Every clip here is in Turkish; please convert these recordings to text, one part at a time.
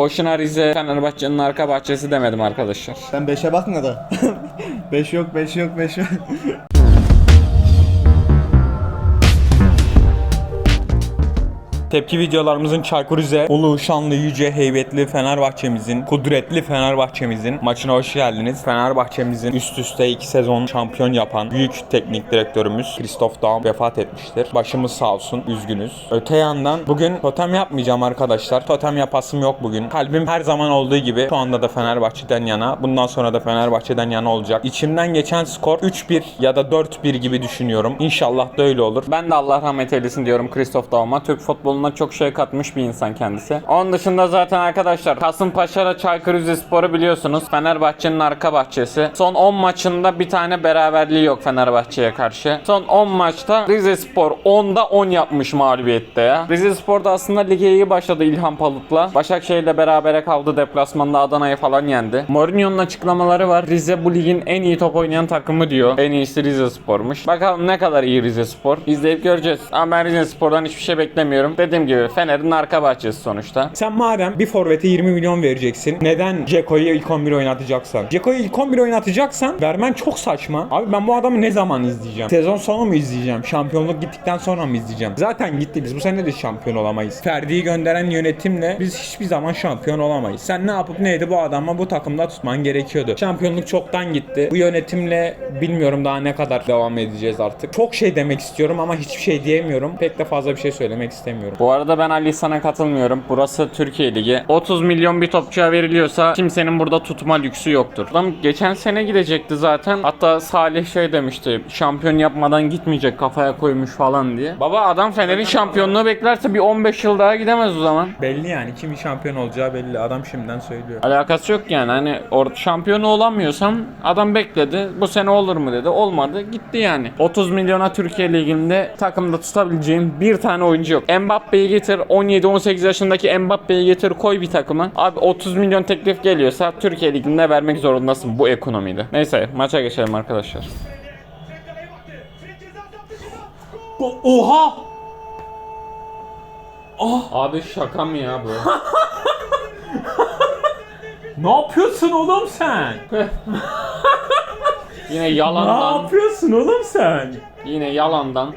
Boşuna Rize Fenerbahçe'nin arka bahçesi demedim arkadaşlar. Sen 5'e bakma da. 5 yok 5 yok 5 yok. Tepki videolarımızın Çaykur Rize, Ulu, Şanlı, Yüce, Heybetli Fenerbahçemizin, kudretli Fenerbahçemizin maçına hoş geldiniz. Fenerbahçemizin üst üste iki sezon şampiyon yapan büyük teknik direktörümüz Christoph Daum vefat etmiştir. Başımız sağ olsun, üzgünüz. Öte yandan bugün totem yapmayacağım arkadaşlar. Totem yapasım yok bugün. Kalbim her zaman olduğu gibi şu anda da Fenerbahçe'den yana, bundan sonra da Fenerbahçe'den yana olacak. İçimden geçen skor 3-1 ya da 4-1 gibi düşünüyorum. İnşallah da öyle olur. Ben de Allah rahmet eylesin diyorum Christoph Daum'a. Türk futboluna çok şey katmış bir insan kendisi. Onun dışında zaten arkadaşlar Kasımpaşa'da Çaykur Rizespor'u biliyorsunuz. Fenerbahçe'nin arka bahçesi. Son 10 maçında bir tane beraberliği yok Fenerbahçe'ye karşı. Son 10 maçta Rizespor 10'da 10 yapmış mağlubiyette ya. Rizespor da aslında lige iyi başladı İlhan Palut'la. Başakşehir'le berabere kaldı deplasmanda Adana'yı falan yendi. Mourinho'nun açıklamaları var. Rize bu ligin en iyi top oynayan takımı diyor. En iyisi Rizespor'muş. Bakalım ne kadar iyi Rizespor. İzleyip göreceğiz. Ama ben Rizespor'dan hiçbir şey beklemiyorum. Dediğim gibi Fener'in arka bahçesi sonuçta. Sen madem bir forvete 20 milyon vereceksin. Neden Ceko'yu ilk 11 oynatacaksan? Ceko'yu ilk 11 oynatacaksan vermen çok saçma. Abi ben bu adamı ne zaman izleyeceğim? Sezon sonu mu izleyeceğim? Şampiyonluk gittikten sonra mı izleyeceğim? Zaten gitti biz bu sene de şampiyon olamayız. Ferdi'yi gönderen yönetimle biz hiçbir zaman şampiyon olamayız. Sen ne yapıp neydi bu adamı bu takımda tutman gerekiyordu. Şampiyonluk çoktan gitti. Bu yönetimle bilmiyorum daha ne kadar devam edeceğiz artık. Çok şey demek istiyorum ama hiçbir şey diyemiyorum. Pek de fazla bir şey söylemek istemiyorum. Bu arada ben Ali sana katılmıyorum. Burası Türkiye Ligi. 30 milyon bir topçuya veriliyorsa kimsenin burada tutma lüksü yoktur. Adam geçen sene gidecekti zaten. Hatta Salih şey demişti. Şampiyon yapmadan gitmeyecek kafaya koymuş falan diye. Baba adam Fener'in şampiyonluğu beklerse bir 15 yıl daha gidemez o zaman. Belli yani kimin şampiyon olacağı belli. Adam şimdiden söylüyor. Alakası yok yani hani orada şampiyonu olamıyorsan adam bekledi. Bu sene olur mu dedi. Olmadı. Gitti yani. 30 milyona Türkiye Ligi'nde takımda tutabileceğin bir tane oyuncu yok. Mbappe'yi getir 17-18 yaşındaki Mbappe'yi getir koy bir takıma. Abi 30 milyon teklif geliyorsa Türkiye Ligi'nde vermek zorundasın bu ekonomide. Neyse maça geçelim arkadaşlar. Oha! Abi şaka mı ya bu? Ne yapıyorsun oğlum sen? Yine Ne yalandan, yapıyorsun oğlum sen? yine yalandan.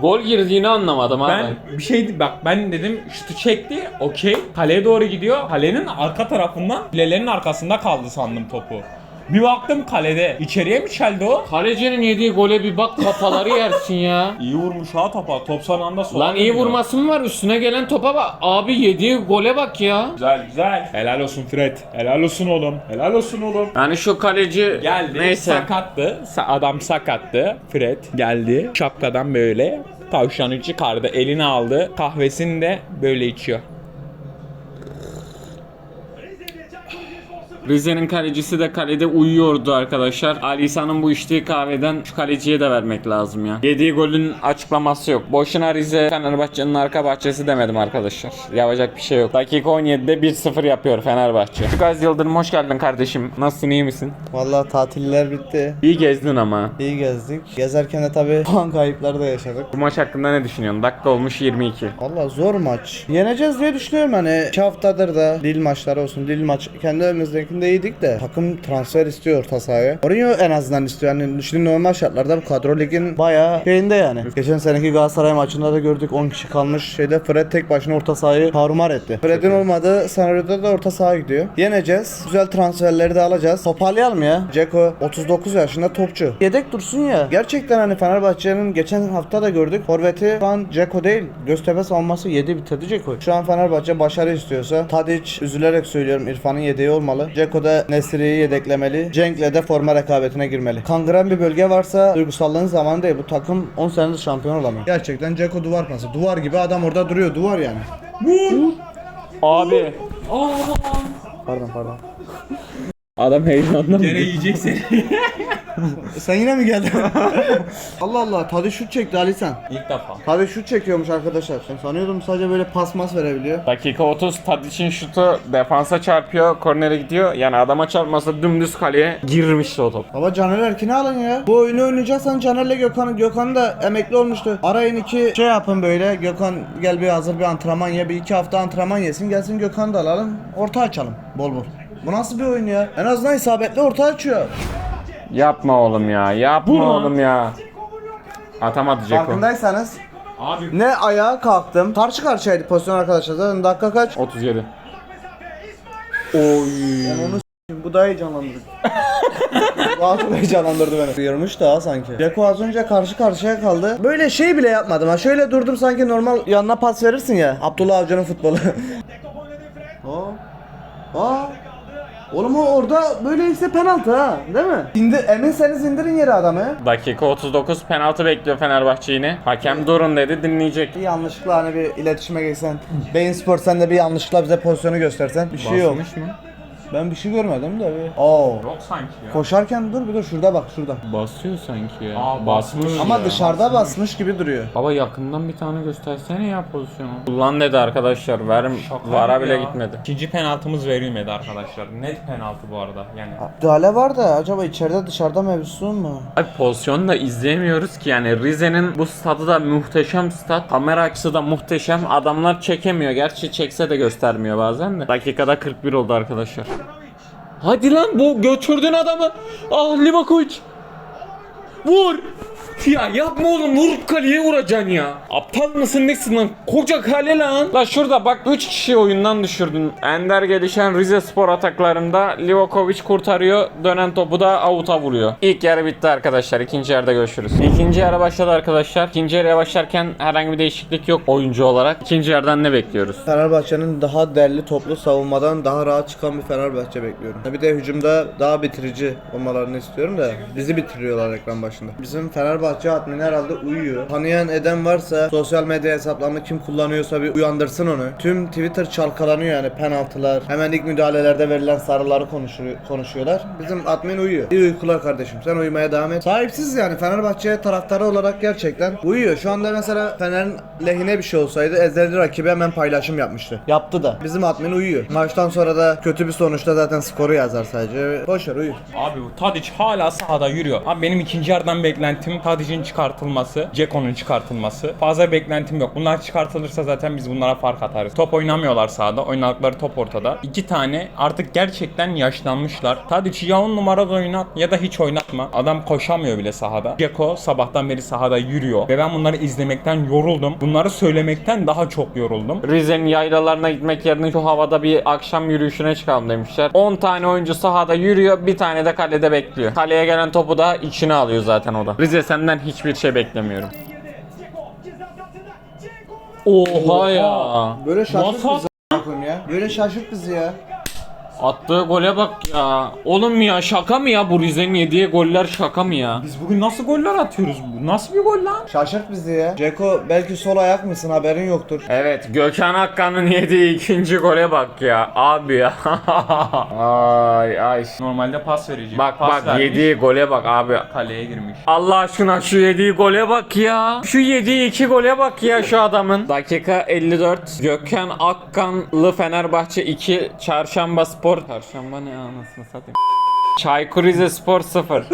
Gol girdiğini anlamadım abi. Ben bir şey bak ben dedim şutu çekti okey kaleye doğru gidiyor kalenin arka tarafından filelerin arkasında kaldı sandım topu. Bir baktım kalede içeriye mi çeldi o? Kalecinin yediği gole bir bak kafaları yersin ya. İyi vurmuş ha topa top son anda sola Lan iyi vurması mı var üstüne gelen topa bak. Abi yediği gole bak ya. Güzel güzel. Helal olsun Fred. Helal olsun oğlum. Helal olsun oğlum. Yani şu kaleci Geldi. neyse. Sakattı. Sa- adam sakattı. Fred geldi. Şapkadan böyle tavşanı çıkardı. Elini aldı. Kahvesini de böyle içiyor. Rize'nin kalecisi de kalede uyuyordu arkadaşlar. Ali İhsan'ın bu içtiği kahveden şu kaleciye de vermek lazım ya. Yediği golün açıklaması yok. Boşuna Rize Fenerbahçe'nin arka bahçesi demedim arkadaşlar. Yapacak bir şey yok. Dakika 17'de 1-0 yapıyor Fenerbahçe. Gaz Yıldırım hoş geldin kardeşim. Nasılsın iyi misin? Vallahi tatiller bitti. İyi gezdin ama. İyi gezdik. Gezerken de tabii puan kayıpları da yaşadık. Bu maç hakkında ne düşünüyorsun? Dakika olmuş 22. Valla zor maç. Yeneceğiz diye düşünüyorum hani. İki haftadır da Lille maçları olsun. Lille maç kendi iyiydik de takım transfer istiyor orta sahaya. Mourinho en azından istiyor. Yani şimdi normal şartlarda bu kadro ligin bayağı şeyinde yani. Geçen seneki Galatasaray maçında da gördük 10 kişi kalmış. Şeyde Fred tek başına orta sahayı tarumar etti. Fred'in olmadığı senaryoda da orta saha gidiyor. Yeneceğiz. Güzel transferleri de alacağız. Toparlayalım ya. Ceko 39 yaşında topçu. Yedek dursun ya. Gerçekten hani Fenerbahçe'nin geçen hafta da gördük. Forveti şu an Ceko değil. Göztepe savunması 7 bitirdi Ceko. Şu an Fenerbahçe başarı istiyorsa Tadic üzülerek söylüyorum İrfan'ın yedeği olmalı. Ceko da Nesri'yi yedeklemeli. Cenk'le de forma rekabetine girmeli. Kangren bir bölge varsa duygusallığın zamanı değil. Bu takım 10 senedir şampiyon olamıyor. Gerçekten Ceko duvar pası. Duvar gibi adam orada duruyor. Duvar yani. Abi Pardon pardon. adam heyecandan Gene yiyecek seni. Sen yine mi geldin? Allah Allah Tadi şut çekti Ali sen. İlk defa. Tadi şut çekiyormuş arkadaşlar. Ben sanıyordum sadece böyle pas mas verebiliyor. Dakika 30 Tadic'in şutu defansa çarpıyor, kornere gidiyor. Yani adama çarpmasa dümdüz kaleye girmişti o top. Baba Caner Erkin'i alın ya. Bu oyunu oynayacaksan Caner'le Gökhan, Gökhan da emekli olmuştu. Arayın iki şey yapın böyle. Gökhan gel bir hazır bir antrenman ye. Bir iki hafta antrenman yesin. Gelsin Gökhan'ı da alalım. Orta açalım. Bol bol. Bu nasıl bir oyun ya? En azından isabetli orta açıyor. Yapma oğlum ya, yapma mu? oğlum ya. Atamadı Ceko. Farkındaysanız Abi ne ayağa kalktım. Karşı karşıyaydı pozisyon arkadaşlar. Zaten dakika kaç? 37. Ben onu s**eyim, bu da heyecanlandırdı. Daha çok heyecanlandırdı beni. Uyarmış daha sanki. Ceko az önce karşı karşıya kaldı. Böyle şey bile yapmadım ha. Şöyle durdum sanki normal yanına pas verirsin ya. Abdullah Avcı'nın futbolu. Aa. Aa. Oğlum o orada böyleyse penaltı ha. Değil mi? İndir, eminseniz indirin yere adamı. Dakika 39 penaltı bekliyor Fenerbahçe yine. Hakem durun dedi dinleyecek. Bir yanlışlıkla hani bir iletişime geçsen. Beyin Spor sen de bir yanlışlıkla bize pozisyonu göstersen. Bir şey yok. Basmış mı? Ben bir şey görmedim de bir. Oo. yok sanki ya. Koşarken dur bir dur şurada bak şurada. Basıyor sanki ya. Aa, basmış. basmış. Ama ya. dışarıda basmış gibi duruyor. Baba yakından bir tane göstersene ya pozisyonu. Kullan dedi arkadaşlar. Verim Şaka vara bile ya. gitmedi. İkinci penaltımız verilmedi arkadaşlar. Net penaltı bu arada. Yani Abdühale var da acaba içeride dışarıda mevzusu mu? Abi pozisyonu da izleyemiyoruz ki yani Rize'nin bu stadı da muhteşem stat. Kamera açısı da muhteşem. Adamlar çekemiyor. Gerçi çekse de göstermiyor bazen de. Dakikada 41 oldu arkadaşlar. Hadi lan bu götürdün adamı. Ah Livakovic. Vur. Ya yapma oğlum vurup kaleye vuracaksın ya. Aptal mısın nesin lan? Koca kale lan. La şurada bak 3 kişi oyundan düşürdün. Ender gelişen Rize Spor ataklarında Livakovic kurtarıyor. Dönen topu da avuta vuruyor. İlk yarı bitti arkadaşlar. İkinci yarıda görüşürüz. İkinci yarı başladı arkadaşlar. İkinci yarıya başlarken herhangi bir değişiklik yok oyuncu olarak. İkinci yarıdan ne bekliyoruz? Fenerbahçe'nin daha derli toplu savunmadan daha rahat çıkan bir Fenerbahçe bekliyorum. Bir de hücumda daha bitirici olmalarını istiyorum da bizi bitiriyorlar ekran başında. Bizim Fenerbahçe admini herhalde uyuyor. Tanıyan eden varsa sosyal medya hesaplarını kim kullanıyorsa bir uyandırsın onu. Tüm Twitter çalkalanıyor yani penaltılar. Hemen ilk müdahalelerde verilen sarıları konuşuyor, konuşuyorlar. Bizim admin uyuyor. İyi uykular kardeşim. Sen uyumaya devam et. Sahipsiz yani Fenerbahçe taraftarı olarak gerçekten uyuyor. Şu anda mesela Fener'in lehine bir şey olsaydı ezeli rakibi hemen paylaşım yapmıştı. Yaptı da. Bizim admin uyuyor. Maçtan sonra da kötü bir sonuçta zaten skoru yazar sadece. Boşver uyu. Abi bu Tadic hala sahada yürüyor. Abi benim ikinci yarıdan beklentim Tadic'in çıkartılması, Ceko'nun çıkartılması. Fazla beklentim yok. Bunlar çıkartılırsa zaten biz bunlara fark atarız. Top oynamıyorlar sahada. Oynadıkları top ortada. İki tane artık gerçekten yaşlanmışlar. Tadic'i ya on numara oynat ya da hiç oynatma. Adam koşamıyor bile sahada. Ceko sabahtan beri sahada yürüyor. Ve ben bunları izlemekten yoruldum. Bunları söylemekten daha çok yoruldum. Rize'nin yaylalarına gitmek yerine şu havada bir akşam yürüyüşüne çıkalım demişler. 10 tane oyuncu sahada yürüyor, bir tane de kalede bekliyor. Kaleye gelen topu da içine alıyor zaten o da. Rize senden hiçbir şey beklemiyorum. Oha ya. Böyle şaşırt Nasıl bizi ya. Böyle şaşırt bizi ya. Attığı gole bak ya. Oğlum ya şaka mı ya bu Rize'nin yediği goller şaka mı ya? Biz bugün nasıl goller atıyoruz? Bu nasıl bir gol lan? Şaşırt bizi ya. Ceko belki sol ayak mısın haberin yoktur. Evet Gökhan Akkan'ın yediği ikinci gole bak ya. Abi ya. ay ay. Normalde pas verecek. Bak Pas bak vermiş, yediği gole bak abi. kaleye girmiş. Allah aşkına şu yediği gole bak ya. Şu yediği iki gole bak ya şu adamın. Dakika 54. Gökhan Akkanlı Fenerbahçe 2. Çarşamba Spor. Çarşamba ne anasını satayım. Çaykur Rizespor 0.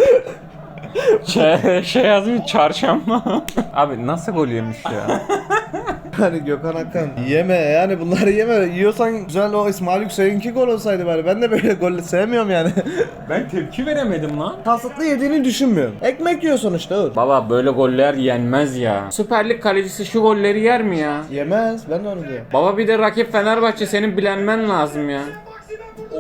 şey, şey yazmış çarşamba. Abi nasıl gol yemiş ya? Hani Gökhan Akkan yeme yani bunları yeme. Yiyorsan güzel o İsmail Yüksek'inki gol olsaydı bari. Ben de böyle golü sevmiyorum yani. Ben tepki veremedim lan. Kasıtlı yediğini düşünmüyorum. Ekmek yiyor sonuçta Uğur. Baba böyle goller yenmez ya. Süper Lig kalecisi şu golleri yer mi ya? Yemez ben de onu diyorum. Baba bir de rakip Fenerbahçe senin bilenmen lazım ya.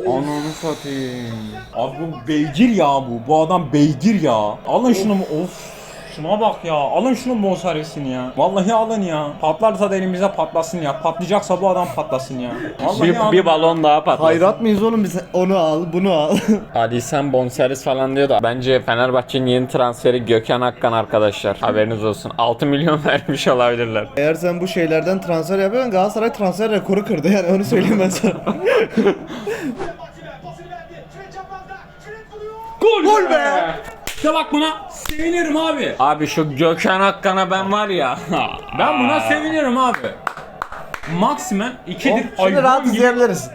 Ananı satayım. Abi bu beygir ya bu. Bu adam beygir ya. Alın şunu? Of. Şuna bak ya. Alın şunun bonservisini ya. Vallahi alın ya. Patlarsa da elimize patlasın ya. Patlayacaksa bu adam patlasın ya. Vallahi Bir, alın. bir balon daha patlasın. Hayrat mıyız oğlum biz onu al bunu al. Ali sen bonservis falan diyor da bence Fenerbahçe'nin yeni transferi Gökhan Akkan arkadaşlar. Haberiniz olsun. 6 milyon vermiş olabilirler. Eğer sen bu şeylerden transfer yapıyorsan Galatasaray transfer rekoru kırdı yani onu söyleyeyim ben sana. Gol, Gol be! İşte bak buna sevinirim abi. Abi şu Gökhan Akkan'a ben var ya. Ben buna sevinirim abi. Maximen 2'dir Oh, Şimdi rahat izleyebiliriz.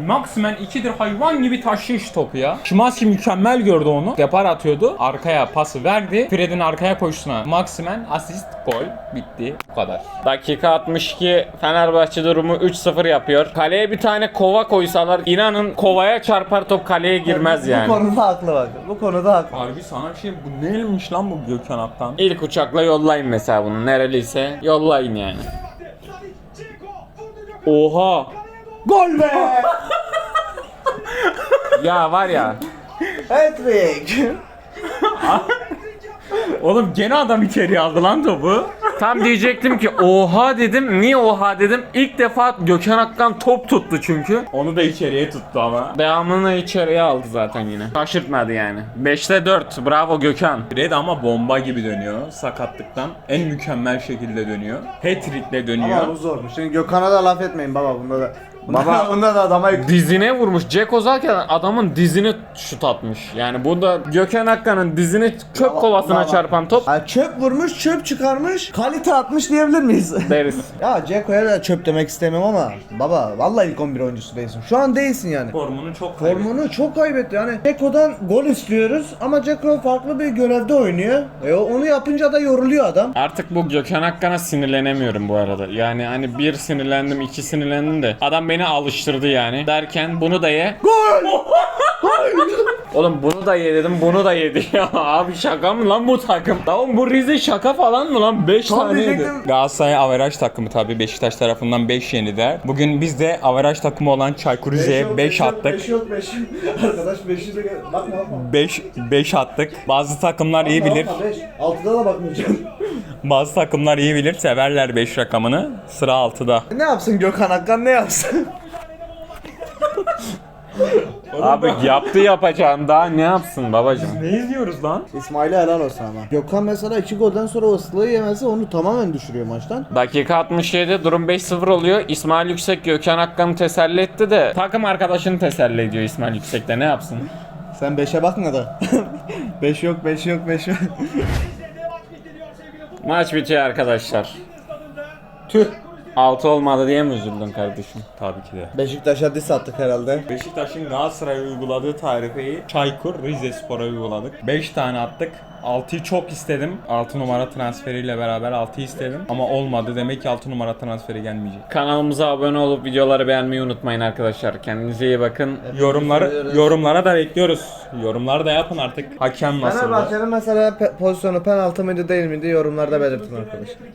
Maximen 2'dir hayvan gibi taşıyor şu topu ya. Şimanski mükemmel gördü onu. Depar atıyordu. Arkaya pası verdi. Fred'in arkaya koşusuna. Maximen asist gol. Bitti. Bu kadar. Dakika 62 Fenerbahçe durumu 3-0 yapıyor. Kaleye bir tane kova koysalar inanın kovaya çarpar top kaleye girmez Bu yani. konuda haklı bak. Bu konuda haklı. Harbi sana bir şey bu neymiş lan bu Gökhan Aktan? İlk uçakla yollayın mesela bunu nereliyse yollayın yani. Oha! Gol be! Ya var ya Hat-trick. Oğlum gene adam içeriye aldı lan topu. tam diyecektim ki oha dedim. Niye oha dedim? İlk defa Gökhan Akkan top tuttu çünkü. Onu da içeriye tuttu ama. Devamını içeriye aldı zaten yine. Şaşırtmadı yani. 5'te 4. Bravo Gökhan. Fred ama bomba gibi dönüyor sakatlıktan. En mükemmel şekilde dönüyor. Hat-trick'le dönüyor. Ama bu zormuş. Şimdi Gökhan'a da laf etmeyin baba bunda da. Baba- bunda da adama. Dizine vurmuş. Jack Ozarken adamın dizini şut atmış. Yani bu da Gökhan Akkan'ın dizini çöp kovasına baba. çarpan top Ha, çöp vurmuş, çöp çıkarmış, kalite atmış diyebilir miyiz? deriz. ya Ceko'ya da çöp demek istemem ama baba vallahi ilk 11 oyuncusu değilsin. Şu an değilsin yani. Formunu çok kaybetti. Formunu çok kaybetti yani. Ceko'dan gol istiyoruz ama Ceko farklı bir görevde oynuyor. E, onu yapınca da yoruluyor adam. Artık bu Gökhan Akkan'a sinirlenemiyorum bu arada. Yani hani bir sinirlendim, iki sinirlendim de adam beni alıştırdı yani. Derken bunu da ye. Gol! Oğlum bunu da ye dedim, bunu da yedi ya. Abi şaka mı lan bu takım? Tamam bu Rize şaka falan mı lan? 5 Tam tane yedi. diyecektim. Galatasaray averaj takımı tabi Beşiktaş tarafından 5 yenide. Bugün biz de averaj takımı olan Çaykur Rize'ye 5 attık. 5 yok 5. Arkadaş 5'i de bakma bakma. 5 5 attık. Bazı takımlar iyi bilir. 5. 6'da da bakmayacağım. Bazı takımlar iyi bilir. Severler 5 rakamını. Sıra 6'da. ne yapsın Gökhan Akkan ne yapsın? Abi yaptı yapacağını daha ne yapsın babacım? Ne izliyoruz lan? İsmail'e helal olsun ama. Gökhan mesela 2 golden sonra o ıslığı yemesi onu tamamen düşürüyor maçtan. Dakika 67 durum 5-0 oluyor. İsmail Yüksek Gökhan Akkan'ı teselli etti de takım arkadaşını teselli ediyor İsmail Yüksek de ne yapsın? Sen 5'e bakma da. 5 yok 5 yok 5 yok. Maç bitiyor arkadaşlar. Tüh. 6 olmadı diye mi üzüldün kardeşim? Tabii ki de. Beşiktaş'a diss attık herhalde. Beşiktaş'ın Galatasaray'a uyguladığı tarifeyi Çaykur Rize Spor'a uyguladık. 5 tane attık. 6'yı çok istedim. 6 numara transferiyle beraber 6'yı istedim. Ama olmadı. Demek ki 6 numara transferi gelmeyecek. Kanalımıza abone olup videoları beğenmeyi unutmayın arkadaşlar. Kendinize iyi bakın. Yorumları yorumlara da bekliyoruz. Yorumları da yapın artık. Hakem nasıl? Fenerbahçe'nin mesela pe- pozisyonu penaltı mıydı değil miydi yorumlarda belirtin arkadaşlar.